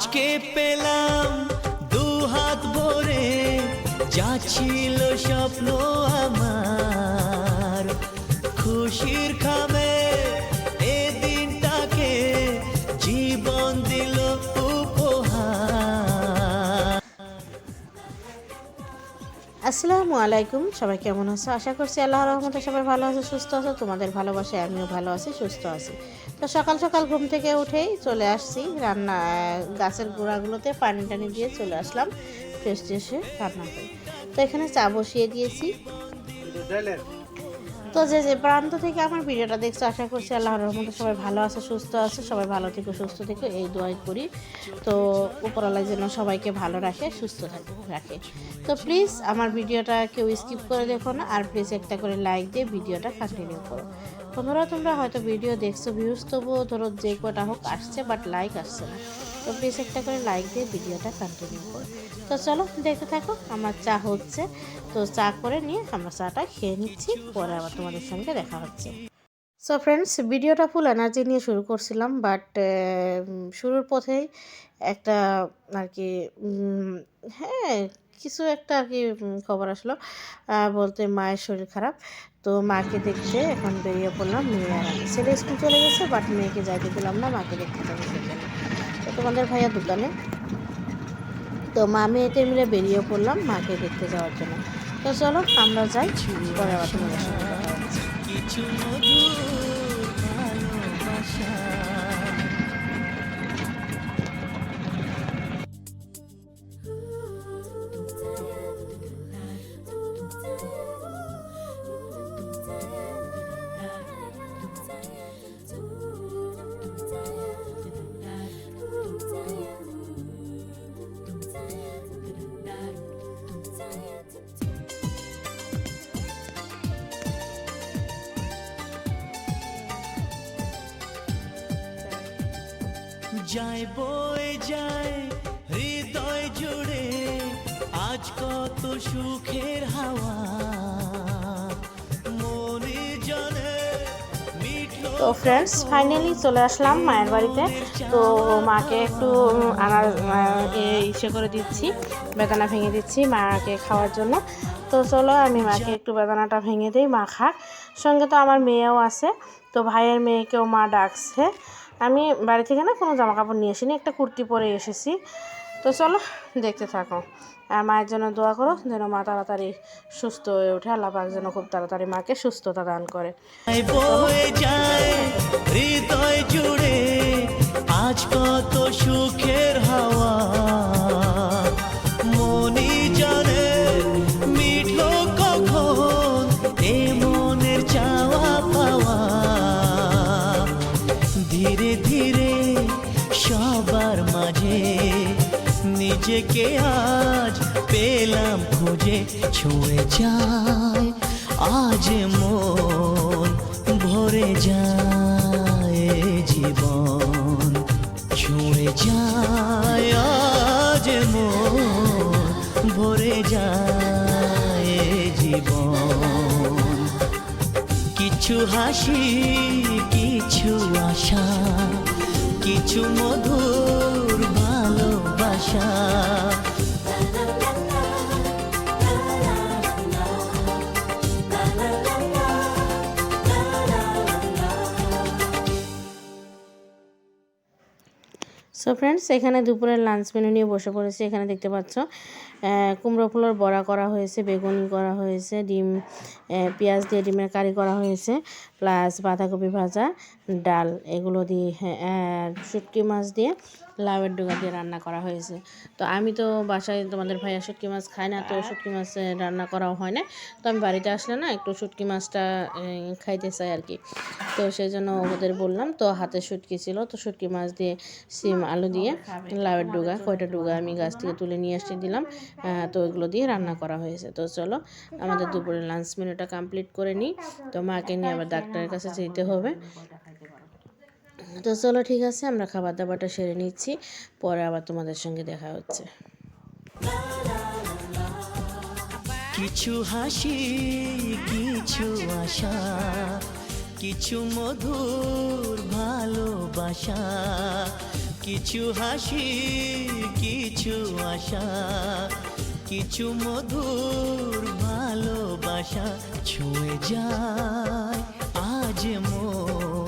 আজকে পেলাম দু হাত ভরে, যা ছিল স্বপ্ন আমার। খুশির খামে এ জীবন দিল আসসালামু আলাইকুম, সবাই কেমন আছো? আশা করছি আল্লাহ রহমতে সবাই ভালো আছে, সুস্থ আছো, তোমাদের ভালোবাসায় আমিও ভালো আছি, সুস্থ আছি। তো সকাল সকাল ঘুম থেকে উঠেই চলে আসছি। রান্না, গাছের গোড়াগুলোতে পানি টানি দিয়ে চলে আসলাম ফ্রেশ এসে রান্না করে। তো এখানে চা বসিয়ে দিয়েছি। তো যে যে প্রান্ত থেকে আমার ভিডিওটা দেখছ, আশা করছি আল্লাহর রহমতে সবাই ভালো আছে, সুস্থ আছে, সবাই ভালো থেকো, সুস্থ থেকো, এই দোয়াই করি। তো উপরওয়ালা যেন সবাইকে ভালো রাখে, সুস্থ থাকে, রাখে। তো প্লিজ আমার ভিডিওটা কেউ স্কিপ করে দেখো না, আর প্লিজ একটা করে লাইক দিয়ে ভিডিওটা কন্টিনিউ করো। বন্ধুরা তোমরা হয়তো ভিডিও দেখছ ভিউজ তবুও ধরো যে কটা হোক আসছে বাট লাইক আসছে না। তো প্লিজ একটা করে লাইক দিয়ে ভিডিওটা কন্টিনিউ করো। তো চলো দেখতে থাকো, আমার চা হচ্ছে। তো চা করে নিয়ে আমরা চাটা খেয়ে নিচ্ছি, পরে আবার তোমাদের সঙ্গে দেখা হচ্ছে। সো ফ্রেন্ডস ভিডিওটা ফুল এনার্জি নিয়ে শুরু করছিলাম বাট শুরুর পথেই একটা আর কি হ্যাঁ কিছু একটা আর কি খবর আসলো। বলতে মায়ের শরীর খারাপ। তো মাকে দেখতে এখন বেরিয়ে পড়লাম মেয়ে আর। ছেলে স্কুল চলে গেছে বাট মেয়েকে যাইতে দিলাম না, মাকে দেখতে যাব সেখানে তো তোমাদের ভাইয়া দোকানে। তো মা মেয়েতে মিলে বেরিয়ে পড়লাম মাকে দেখতে যাওয়ার জন্য। তো চলো আমরা যাই, পরে আবার তোমাদের সঙ্গে যায় বয়ে যায় হৃদয় জুড়ে আজ কত সুখের হাওয়া। তো ফ্রেন্ডস ফাইনালি চলে আসলাম মায়ের বাড়িতে। তো মাকে একটু আনার ইসে করে দিচ্ছি বেদানা ভেঙে দিচ্ছি মাকে খাওয়ার জন্য। তো চলো আমি মাকে একটু বেদানাটা ভেঙে দিই মা খাক। সঙ্গে তো আমার মেয়েও আছে তো ভাইয়ের মেয়েকেও মা ডাকছে। আমি বাড়ি থেকে না কোনো জামা কাপড় নিয়ে আসিনি, একটা কুর্তি পরে এসেছি। তো চলো, দেখতে থাকো। আর মায়ের জন্য দোয়া করো, যেন মা তাড়াতাড়ি সুস্থ হয়ে ওঠে। আল্লাহ পাক যেন খুব তাড়াতাড়ি মাকে সুস্থতা দান করে। নিজেকে আজ পেলাম খুঁজে ছুঁয়ে যায়। আজ মন ভরে যায় জীবন, ছুঁয়ে যায়। আজ মন ভরে যায় জীবন। কিছু হাসি, কিছু আশা, কিছু মধুর ভালোবাসা। সো ফ্রেন্ডস এখানে দুপুরের লাঞ্চ মেনু নিয়ে বসে পড়েছি। এখানে দেখতে পাচ্ছ কুমড়ো ফুলের বড়া করা হয়েছে বেগুনি করা হয়েছে ডিম পেঁয়াজ দিয়ে ডিমের কারি করা হয়েছে প্লাস বাঁধাকপি ভাজা ডাল এগুলো দিয়ে হ্যাঁ, শুটকি মাছ দিয়ে লাউয়ের ডুগা দিয়ে রান্না করা হয়েছে। তো আমি তো বাসায় তোমাদের ভাইয়া শুটকি মাছ খাই না, তো শুটকি মাছ রান্না করাও হয় না। তো আমি বাড়িতে আসলে না একটু শুটকি মাছটা খাইতে চাই আর কি। তো সেই জন্য ওদের বললাম, তো হাতে শুটকি ছিল, তো শুটকি মাছ দিয়ে সিম, আলু দিয়ে লাউয়ের ডুগা, কয়টা ডুগা আমি গাছ থেকে তুলে নিয়ে এসে দিলাম তো ওইগুলো দিয়ে রান্না করা হয়েছে। তো চলো, আমাদের দুপুরে লাঞ্চ মেনুটা কমপ্লিট করে নিই। তো মাকে নিয়ে আবার ডাক্তারের কাছে যেতে হবে। তো চলো ঠিক আছে, আমরা খাবার দাবারটা সেরে নিচ্ছি, পরে আবার তোমাদের সঙ্গে দেখা হচ্ছে। কিছু হাসি, কিছু আশা, কিছু মধুর ভালোবাসা, কিছু হাসি, কিছু আশা, কিছু মধুর ভালোবাসা ছুঁয়ে যায় আজ মন।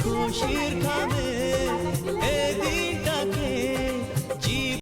খুশির খাবে